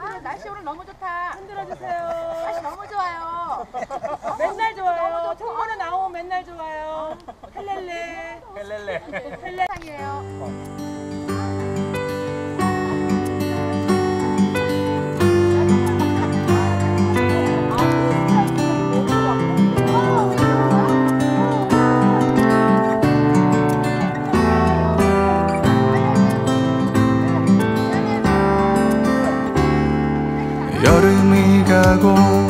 아, 날씨 오늘 너무 좋다. 흔들어 주세요. 날씨 너무 좋아요. 맨날 좋아요. 청문회 나오면 맨날 좋아요. 헬렐레. 헬렐레. 헬렐. 세상이에요. 여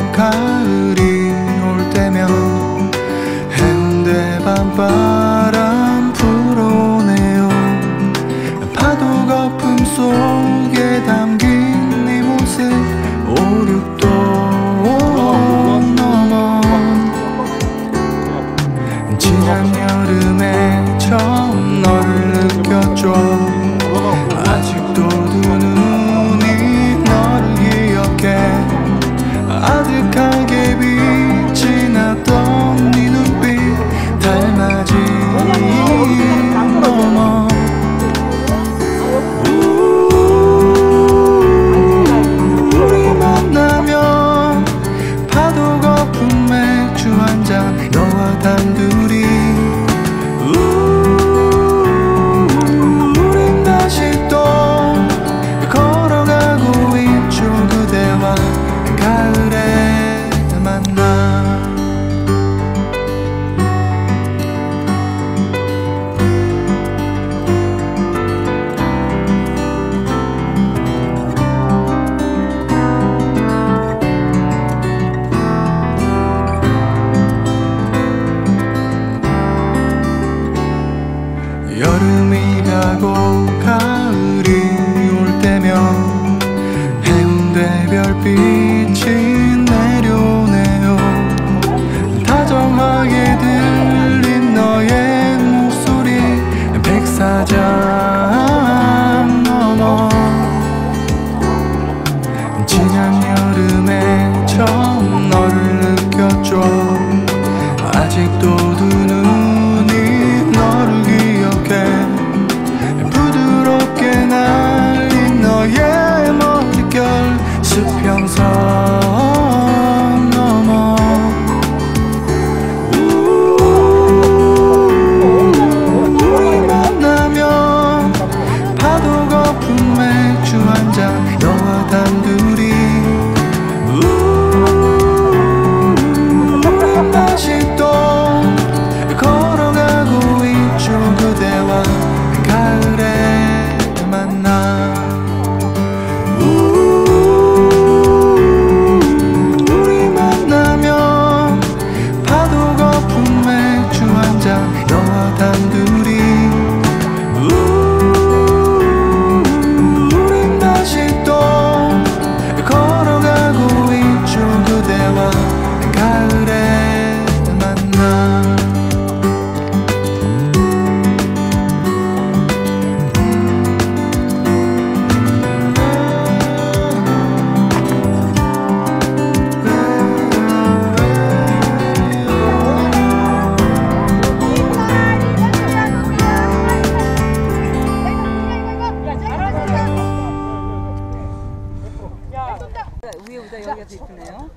여기가 더 이쁘네요.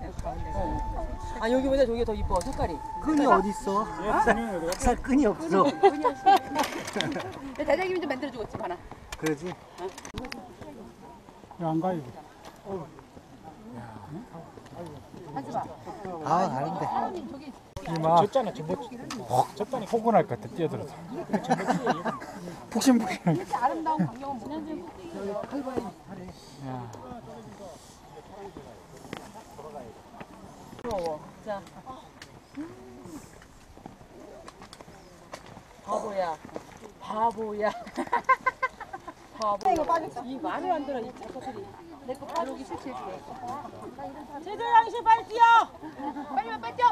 아 여기보다 저기 더 이뻐 색깔이. 끈이 어딨어? 살 끈이 없어. 대장님이 좀 만들어 주고 있지, 하나. 그러지? 안 가요. 한수봐. 아, 가는데. 이마 졌잖아, 저 졌잖아. 포근할 것 같아, 뛰어들어서. 푹신푹신. 이렇게 아름다운 광경은 뭐냐면 부러워. 자. 바보야. 바보야. 바보. 이거 빠졌어. 이 말을 안 들어 이 작가들이. 내거 바르기 싫지. 제대 양식 빨리 뛰어. 빨리 와, 빨리 뛰어.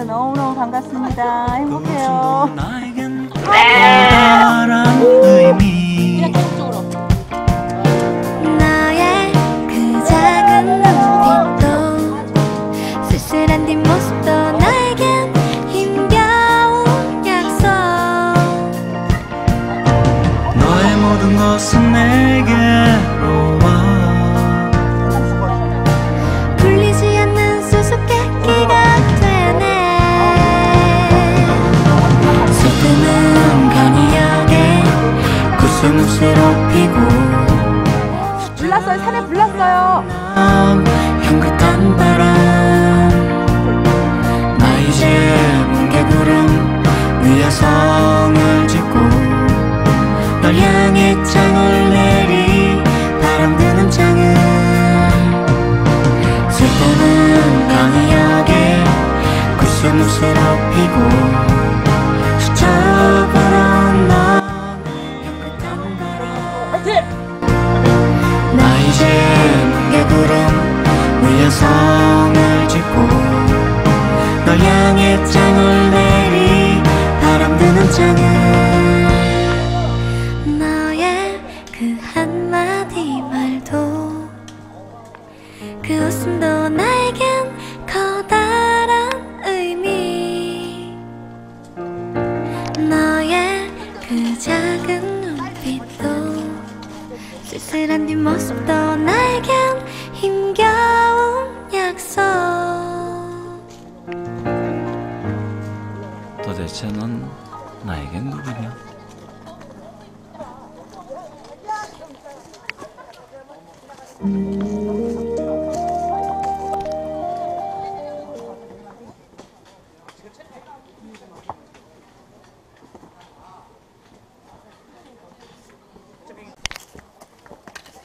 만나서 너무너무 반갑습니다. 행복해요. 계속적으로. 너의 그 작은 눈빛도 쓸쓸한 뒷모습 불났어요. 산에 불났어요. 남향 바람 드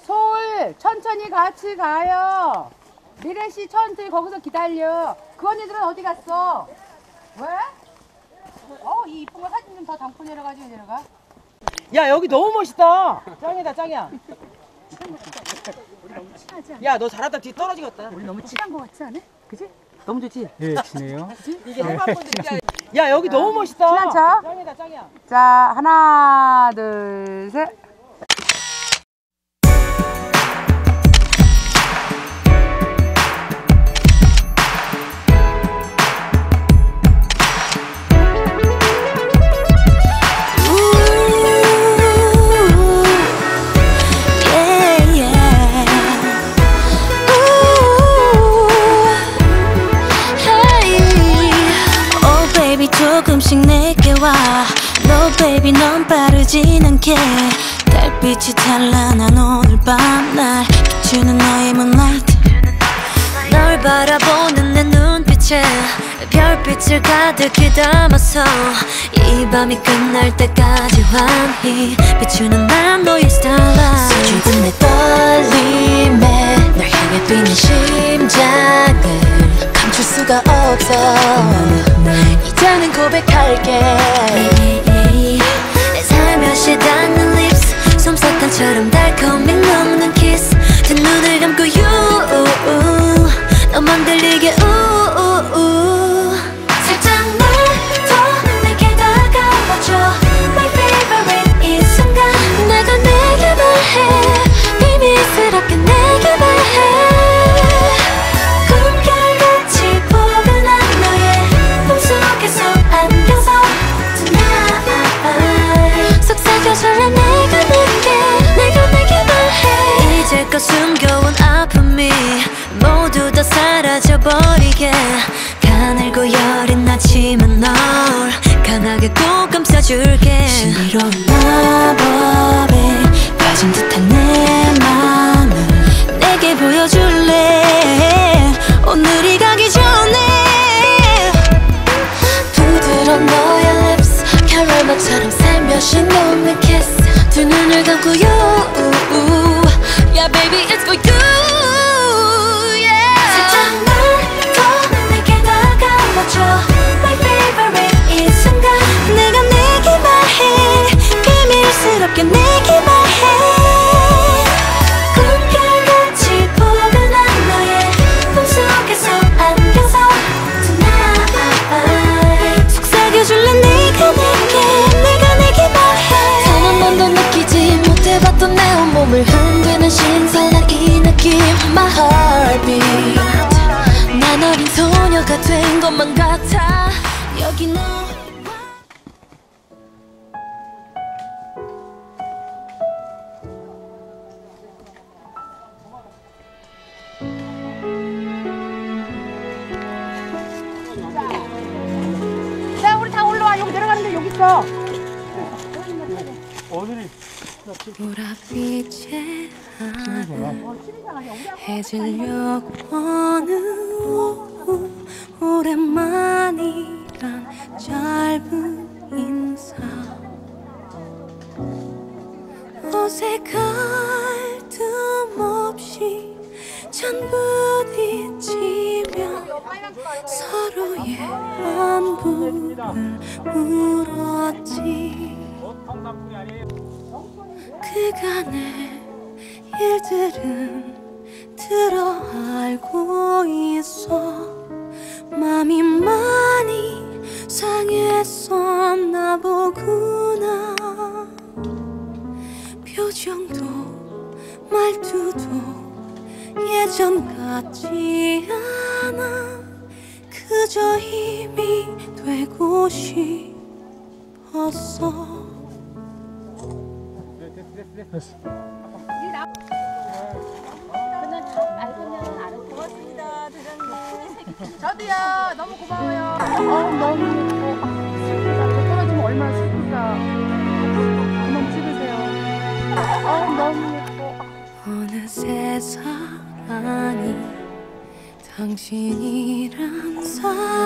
솔 천천히 같이 가요. 미래 씨 천천히 거기서 기다려. 그 언니들은 어디 갔어? 왜? 어, 이 이쁜 거 사진 좀 더 담고 내려가지고 내려가. 야 여기 너무 멋있다. 짱이다 짱이야. 야 너 잘하다 뒤 떨어지겠다. 우리 너무 친한 거 같지 않아? 그지? 너무 좋지. 예, 지네요. 이게 해방군들 야 여기 너무 멋있다. 친한 척. 짱이다 짱이야. 자, 하나, 둘, 셋. Baby 넌 빠르진 않게. 달빛이 찬란한 오늘 밤 날 비추는 너의 moonlight. 널 바라보는 내 눈빛에 별빛을 가득히 담아서 이 밤이 끝날 때까지 환히 비추는 난 너의 starlight 수줍은 내 떨림에 널 향해 뛰는 심장을 감출 수가 없어 이제는 고백할게 내 살며시 닿는 lips. 솜사탕처럼 달콤히 녹는 kiss. 두 눈을 감고 you. 너만 들리게 우우우 꼭 감싸줄게 heartbeat. 난 어린 소녀가 된 것만 같아. 여기 너 보랏빛에 하늘 해질녘 어느 오후 오랜만이란 짧은 인사. 어색할 틈 없이 잔 부딪히며 서로의 안부를 물었지 그간의 일들은 들어 알고 있어. 맘이 많이 상했었나 보구나. 표정도 말투도 예전 같지 않아. 그저 힘이 되고 싶었어 저도요. 너무 고마워요. 어, 너무 예뻐. 저 떨어지면 얼마나 슬플까. 너무 찍으세요. 어, 너무 예뻐. 어느새 사랑이 당신이란 사람